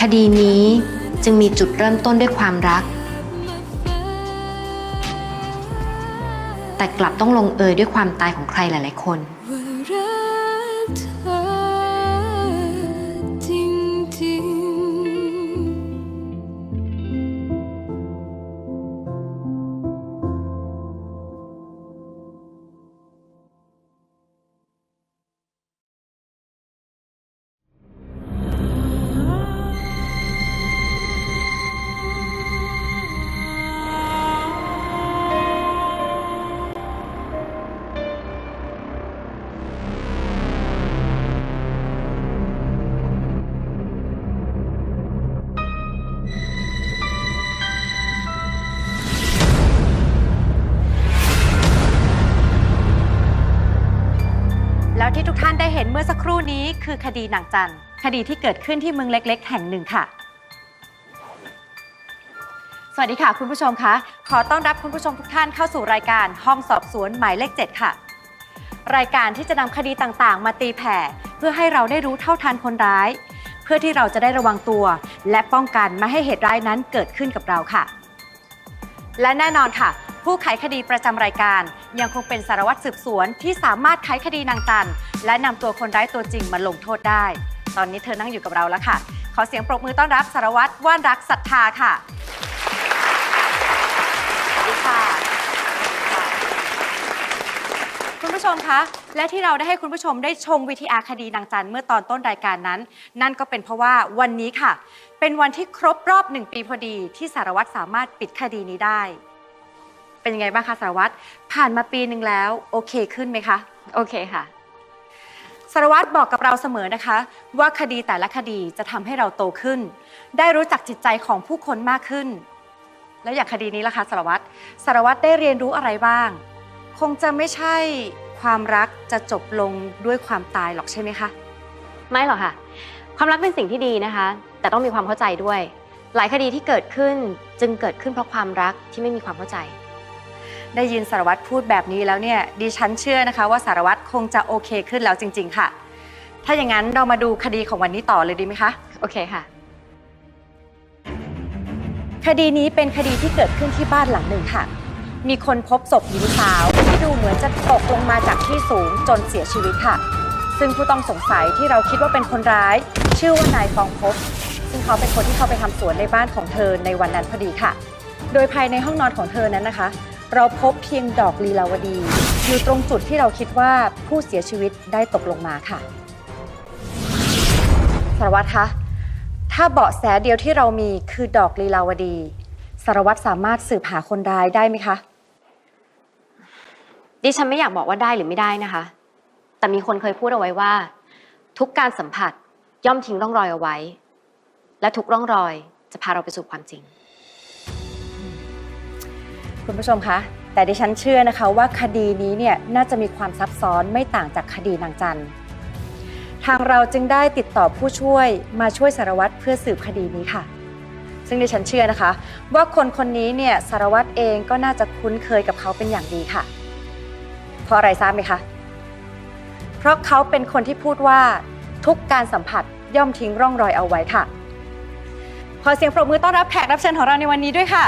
คดีนี้จึงมีจุดเริ่มต้นด้วยความรัก แต่กลับต้องลงเอยด้วยความตายของใครหลาย ๆ คน แล้วที่ทุกท่านได้เห็นเมื่อสักครู่นี้คือคดีหนังจันทร์คดีที่เกิดขึ้นที่เมืองเล็ก ๆ แห่งหนึ่งค่ะ สวัสดีค่ะ คุณผู้ชมคะขอต้อนรับคุณผู้ชมทุกท่านเข้าสู่รายการห้องสอบสวนหมายเลข7ค่ะ รายการที่จะนำคดีต่างๆ มาตีแผ่ เพื่อให้เราได้รู้เท่าทันคนร้าย เพื่อที่เราจะได้ระวังตัว และป้องกันไม่ให้เหตุร้ายนั้นเกิดขึ้นกับเราค่ะ และแน่นอนค่ะ ผู้ไขคดีประจำรายการ ยังคงเป็นสารวัตรสืบสวนที่สามารถไขคดีนางจัน และนำตัวคนร้ายตัวจริงมาลงโทษได้ ตอนนี้เธอนั่งอยู่กับเราแล้วค่ะ ขอเสียงปรบมือต้อนรับสารวัตรว่านรักศรัทธาค่ะสวัสดีค่ะคุณผู้ชมคะและที่เราได้ให้คุณผู้ชมได้ชมวิทีอาคดีนางจันเมื่อตอนต้นรายการนั้น นั่นก็เป็นเพราะว่าวันนี้ค่ะ เป็นวันที่ครบรอบหนึ่งปีพอดีที่สารวัตรสามารถปิดคดีนี้ได้ เป็นยังไงบ้างคะสารวัตรผ่านมาปีหนึ่งแล้วโอเคขึ้นไหมคะ โอเคค่ะ สารวัตรบอกกับเราเสมอนะคะ ว่าคดีแต่ละคดีจะทำให้เราโตขึ้น ได้รู้จักจิตใจของผู้คนมากขึ้น แล้วอย่างคดีนี้ล่ะคะสารวัตรสารวัตรได้เรียนรู้อะไรบ้าง คงจะไม่ใช่ความรักจะจบลงด้วยความตายหรอกใช่ไหมคะไม่หรอกค่ะ ความรักเป็นสิ่งที่ดีนะคะ แต่ต้องมีความเข้าใจด้วย หลายคดีที่เกิดขึ้นจึงเกิดขึ้นเพราะความรักที่ไม่มีความเข้าใจ ได้ยินสารวัตรพูดแบบนี้แล้วเนี่ยดิฉันเชื่อนะคะว่าสารวัตรคงจะโอเคขึ้นแล้วจริง ๆ ค่ะ ถ้าอย่างนั้นเรามาดูคดีของวันนี้ต่อเลยดีไหมคะ โอเคค่ะ คดีนี้เป็นคดีที่เกิดขึ้นที่บ้านหลังหนึ่งค่ะ มีคนพบศพหญิงสาวที่ดูเหมือนจะตกลงมาจากที่สูงจนเสียชีวิตค่ะ ซึ่งผู้ต้องสงสัยที่เราคิดว่าเป็นคนร้าย ชื่อว่านายฟองพบ ซึ่งเขาเป็นคนที่เข้าไปทำสวนในบ้านของเธอในวันนั้นพอดีค่ะ โดยภายในห้องนอนของเธอนั้นนะคะ เราพบเพียงดอกลีลาวดี อยู่ตรงจุดที่เราคิดว่าผู้เสียชีวิตได้ตกลงมาค่ะสารวัตรคะถ้าเบาะแสเดียวที่เรามีคือดอกลีลาวดี สารวัตรสามารถสืบหาคนร้ายได้ไหมคะ ดิฉันไม่อยากบอกว่าได้หรือไม่ได้นะคะ แต่มีคนเคยพูดเอาไว้ว่า ทุกการสัมผัสย่อมทิ้งร่องรอยเอาไว้ และทุกร่องรอยจะพาเราไปสู่ความจริง คุณผู้ชมคะ แต่ดิฉันเชื่อนะคะว่าคดีนี้เนี่ยน่าจะมีความซับซ้อนไม่ต่างจากคดีนางจันทร์ทางเราจึงได้ติดต่อผู้ช่วยมาช่วยสารวัตรเพื่อสืบคดีนี้ค่ะ ซึ่งดิฉันเชื่อนะคะ ว่าคนคนนี้เนี่ยสารวัตรเองก็น่าจะคุ้นเคยกับเขาเป็นอย่างดีค่ะ เพราะอะไรทราบไหมคะ เพราะเขาเป็นคนที่พูดว่าทุกการสัมผัสย่อมทิ้งร่องรอยเอาไว้ค่ะ ขอเสียงปรบมือต้อนรับแขกรับเชิญของเราในวันนี้ด้วยค่ะ